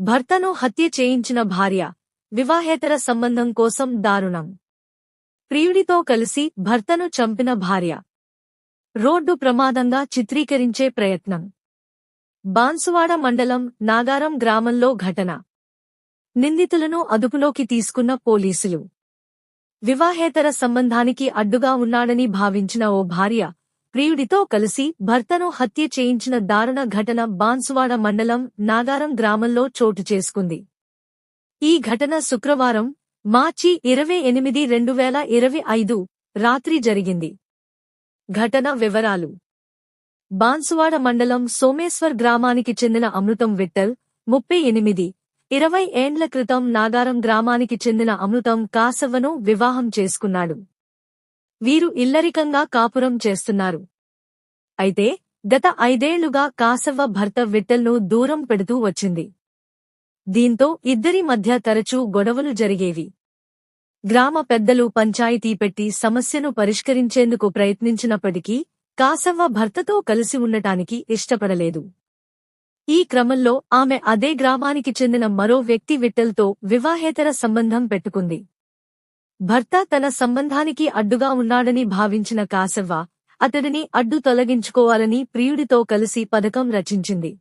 భర్తను హత్య చేయించిన భార్య వివాహేతర సంబంధం కోసం దారుణం. ప్రియుడితో కలిసి భర్తను చంపిన భార్య. రోడ్డు ప్రమాదంగా చిత్రీకరించే ప్రయత్నం. బాన్సువాడ మండలం నాగారం గ్రామంలో ఘటన. నిందితులను అదుపులోకి తీసుకున్న పోలీసులు. వివాహేతర సంబంధానికి అడ్డుగా ఉన్నాడని భావించిన ఓ భార్య ప్రియుడితో కలిసి భర్తను హత్య చేయించిన దారుణ ఘటన బాన్సువాడ మండలం నాగారం గ్రామంలో చోటు చేసుకుంది. ఈ ఘటన శుక్రవారం మార్చి ఇరవై ఎనిమిది రెండు వేల ఇరవై ఐదు రాత్రి జరిగింది. ఘటన వివరాలు. బాన్సువాడ మండలం సోమేశ్వర్ గ్రామానికి చెందిన అమృతం విట్టల్ ముప్పై ఎనిమిది ఇరవై ఏండ్ల క్రితం నాగారం గ్రామానికి చెందిన అమృతం కాసవ్వను వివాహం చేసుకున్నాడు. వీరు ఇల్లరికంగా కాపురం చేస్తున్నారు. అయితే గత ఐదేళ్ళుగా కాసవ్వ భర్త విట్టల్ను దూరం పెడుతూ వచ్చింది. దీంతో ఇద్దరి మధ్య తరచూ గొడవలు జరిగేవి. గ్రామ పెద్దలు పంచాయతీ పెట్టి సమస్యను పరిష్కరించేందుకు ప్రయత్నించినప్పటికీ కాసవ్వ భర్తతో కలిసి ఉండటానికి ఇష్టపడలేదు. ఈ క్రమంలో ఆమె అదే గ్రామానికి చెందిన మరో వ్యక్తి విట్టల్తో వివాహేతర సంబంధం పెట్టుకుంది. భర్త తన సంబంధానికి అడ్డుగా ఉన్నాడని భావించిన కాసవ్వ అతడిని అడ్డు తొలగించుకోవాలని ప్రియుడితో కలిసి పథకం రచించింది.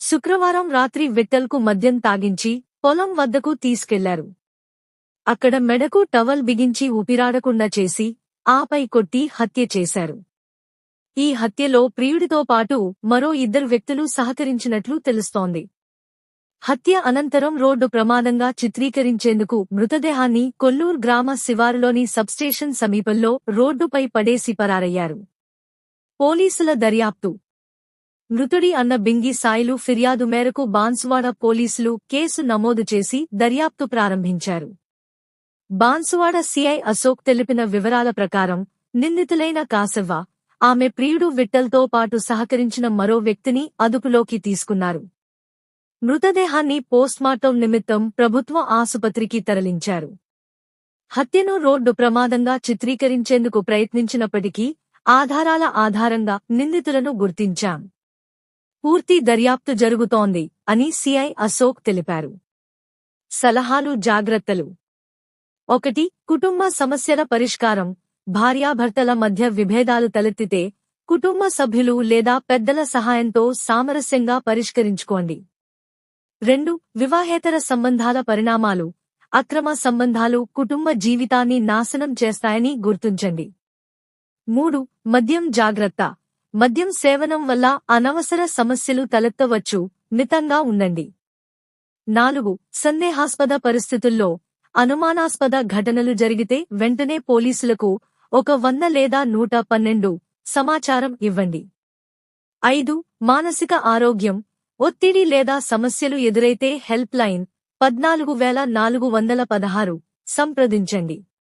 శుక్రవారం రాత్రి విట్టల్కు మద్యం తాగించి పొలం వద్దకు తీసుకెళ్ళారు. అక్కడ మెడకు టవల్ బిగించి ఊపిరాడకుండా చేసి ఆపై కొట్టి హత్య చేశారు. ఈ హత్యలో ప్రియుడితో పాటు మరో ఇద్దరు వ్యక్తులు సహకరించినట్లు తెలుస్తోంది. హత్య అనంతరం రోడ్డు ప్రమాదంగా చిత్రీకరించేందుకు మృతదేహాన్ని కొల్లూర్ గ్రామ శివారులోని సబ్స్టేషన్ సమీపంలో రోడ్డుపై పడేసి పరారయ్యారు. పోలీసుల దర్యాప్తు. మృతుడి అన్న బింగి సాయిలు ఫిర్యాదు మేరకు బాన్సువాడ పోలీసులు కేసు నమోదు చేసి దర్యాప్తు ప్రారంభించారు. బాన్సువాడ సిఐ అశోక్ తెలిపిన వివరాల ప్రకారం నిందితులైన కాసవ్వ ఆమె ప్రియుడు విట్టల్తో పాటు సహకరించిన మరో వ్యక్తిని అదుపులోకి తీసుకున్నారు. మృతదేహాన్ని పోస్ట్మార్టం నిమిత్తం ప్రభుత్వ ఆసుపత్రికి తరలించారు. హత్యను రోడ్డు ప్రమాదంగా చిత్రీకరించేందుకు ప్రయత్నించినప్పటికీ ఆధారాల ఆధారంగా నిందితులను గుర్తించాం. పూర్తి దర్యాప్తు జరుగుతోంది అని సిఐ అశోక్ తెలిపారు. సలహాలు జాగ్రత్తలు. ఒకటి కుటుంబ సమస్యల పరిష్కారం. భార్యాభర్తల మధ్య విభేదాలు తలెత్తితే కుటుంబ సభ్యులు లేదా పెద్దల సహాయంతో సామరస్యంగా పరిష్కరించుకోండి. రెండు వివాహేతర సంబంధాల పరిణామాలు. అక్రమ సంబంధాలు కుటుంబ జీవితాన్ని నాశనం చేస్తాయని గుర్తుంచండి. మూడు మద్యం జాగ్రత్త. మద్యం సేవనం వల్ల అనవసర సమస్యలు తలెత్తవచ్చు. మితంగా ఉండండి. నాలుగు సందేహాస్పద పరిస్థితుల్లో అనుమానాస్పద ఘటనలు జరిగితే వెంటనే పోలీసులకు ఒక వంద లేదా నూట పన్నెండు సమాచారం ఇవ్వండి. ఐదు మానసిక ఆరోగ్యం. ఒత్తిడి లేదా సమస్యలు ఎదురైతే హెల్ప్ లైన్ పద్నాలుగు వేల నాలుగు వందల పదహారు. సంప్రదించండి.